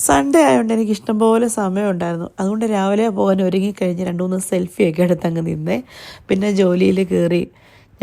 Sunday ആയതുകൊണ്ട് എനിക്ക് ഇഷ്ടംപോലെ സമയമുണ്ടായിരുന്നു അതുകൊണ്ട് രാവിലെ പോകാൻ ഒരുങ്ങിക്കഴിഞ്ഞ് രണ്ട് മൂന്ന് സെൽഫിയൊക്കെ എടുത്തങ്ങ് നിന്നേ. പിന്നെ ജോലിയിൽ കയറി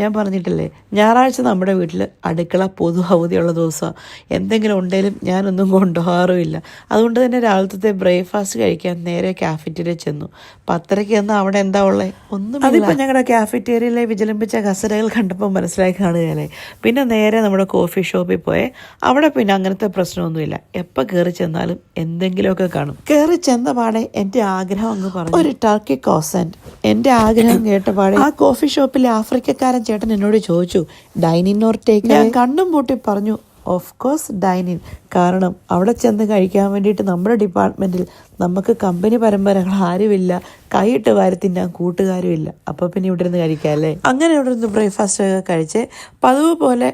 ഞാൻ പറഞ്ഞിട്ടില്ലേ ഞായറാഴ്ച നമ്മുടെ വീട്ടിൽ അടുക്കള പൊതു അവധിയുള്ള ദിവസമാണ് എന്തെങ്കിലും ഉണ്ടെങ്കിലും ഞാനൊന്നും കൊണ്ടുപോകാറുമില്ല. അതുകൊണ്ട് തന്നെ രാവിലത്തെ ബ്രേക്ക്ഫാസ്റ്റ് കഴിക്കാൻ നേരെ കാഫറ്റീരിയ ചെന്നു. പത്തരയ്ക്ക് എന്നാൽ അവിടെ എന്താ ഉള്ളത് ഒന്നും അതിപ്പോൾ ഞങ്ങളുടെ കാഫറ്റേരിയയിലെ വിജലംബിച്ച കസരകൾ കണ്ടപ്പോൾ മനസ്സിലായി കാണുകയല്ലേ? പിന്നെ നേരെ നമ്മുടെ കോഫി ഷോപ്പിൽ പോയെ. അവിടെ പിന്നെ അങ്ങനത്തെ പ്രശ്നമൊന്നുമില്ല. എപ്പോൾ കയറി ചെന്നാലും എന്തെങ്കിലുമൊക്കെ കാണും. കയറി ചെന്ന പാടെ എന്റെ ആഗ്രഹം അങ്ങ് പറഞ്ഞു. ഒരു ടർക്കി കോസന്റ് എന്റെ ആഗ്രഹം കേട്ട പാടെ ആ കോഫി ഷോപ്പിലെ ആഫ്രിക്കക്കാരൻ ചേട്ടൻ എന്നോട് ചോദിച്ചു ഡൈനിൻ ഓർ ടേക്ക് ഞാൻ കണ്ണും പൂട്ടി പറഞ്ഞു ഓഫ് കോഴ്സ് ഡൈനിൻ കാരണം അവിടെ ചെന്ന് കഴിക്കാൻ വേണ്ടിയിട്ട് നമ്മുടെ ഡിപ്പാർട്ട്മെന്റിൽ നമുക്ക് കമ്പനി പരമ്പരകൾ ആരുമില്ല. കൈയിട്ട് വാരി തിന്നാൻ കൂട്ടുകാരുമില്ല. അപ്പോൾ പിന്നെ ഇവിടെ ഇരുന്ന് കഴിക്കാം അല്ലേ? അങ്ങനെ ഇവിടെ നിന്ന് ബ്രേക്ക്ഫാസ്റ്റ് ഒക്കെ കഴിച്ച് പതിവ് പോലെ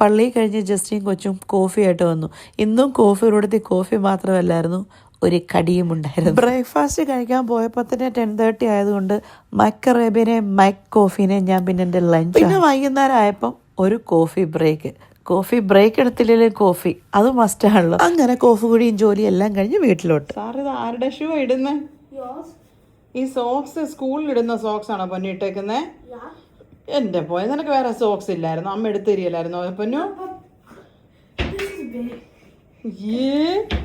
പള്ളി കഴിഞ്ഞ് ജസ്റ്റിൻ കൊച്ചും കോഫി ആയിട്ട് വന്നു. ഇന്നും കോഫി ഇവിടുത്തെ കോഫി മാത്രമല്ലായിരുന്നു. ഒരു കടിയും ഉണ്ടായിരുന്നു. ബ്രേക്ക്ഫാസ്റ്റ് കഴിക്കാൻ പോയപ്പോൾ തന്നെ ടെൻ തേർട്ടി ആയതുകൊണ്ട് മൈക്ക് അറേബ്യനെ മൈക്ക് കോഫീനെ ഞാൻ പിന്നെ എന്റെ ലഞ്ച് പിന്നെ വൈകുന്നേരം ആയപ്പം ഒരു കോഫി ബ്രേക്ക്. കോഫി ബ്രേക്ക് എടുത്തില്ലെങ്കിൽ കോഫി. അത് മസ്റ്റ് മസ്റ്റാണല്ലോ അങ്ങനെ കോഫി കുടിയും ജോലി എല്ലാം കഴിഞ്ഞ് വീട്ടിലോട്ട്. സാർ ഇത് ആരുടെ ഷൂ ഇടുന്നേ? ഈ സോക്സ് സ്കൂളിൽ ഇടുന്ന സോക്സ് ആണോ പൊന്നു ഇട്ടേക്കുന്നേ? എന്റെ പോയ നിനക്ക് വേറെ സോക്സ് ഇല്ലായിരുന്നു? അമ്മ എടുത്തു തരികയില്ലായിരുന്നോ പൊന്നു?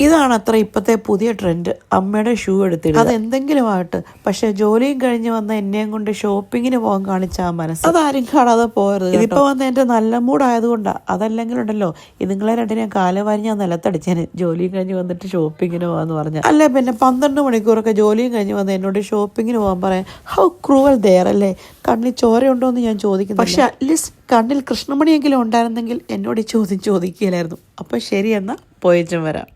ഇതാണ് അത്ര ഇപ്പത്തെ പുതിയ ട്രെൻഡ് അമ്മയുടെ ഷൂ എടുത്തിട്ട് അത് എന്തെങ്കിലും ആകട്ടെ. പക്ഷെ ജോലിയും കഴിഞ്ഞ് വന്ന എന്നെയും കൊണ്ട് ഷോപ്പിങ്ങിന് പോകാൻ കാണിച്ച ആ മനസ്സ്. അതാരും കാണാതെ പോയത് ഇതിപ്പോ വന്ന എന്റെ നല്ല മൂടായതുകൊണ്ടാ അതല്ലെങ്കിൽ ഉണ്ടല്ലോ ഇതുങ്ങളെ രണ്ടിനെയും കാലവാരി ഞാൻ നിലത്തടിച്ചേന്. ജോലിയും കഴിഞ്ഞ് വന്നിട്ട് ഷോപ്പിങ്ങിന് പോകാന്ന് പറഞ്ഞ. അല്ല പിന്നെ പന്ത്രണ്ട് മണിക്കൂറൊക്കെ ജോലിയും കഴിഞ്ഞ് വന്ന് എന്നോട് ഷോപ്പിങ്ങിന് പോകാൻ പറയാൻ ഹൗ ക്രൂവൽ ദയർ അല്ലേ? കണ്ണിൽ ചോരയുണ്ടോ എന്ന് ഞാൻ ചോദിക്കുന്നു പക്ഷെ അറ്റ്ലീസ്റ്റ് കണ്ണിൽ കൃഷ്ണമണിയെങ്കിലും ഉണ്ടായിരുന്നെങ്കിൽ എന്നോട് ചോദ്യം ചോദിക്കുകയില്ലായിരുന്നു. അപ്പൊ ശരി പോയച്ചും വരാം.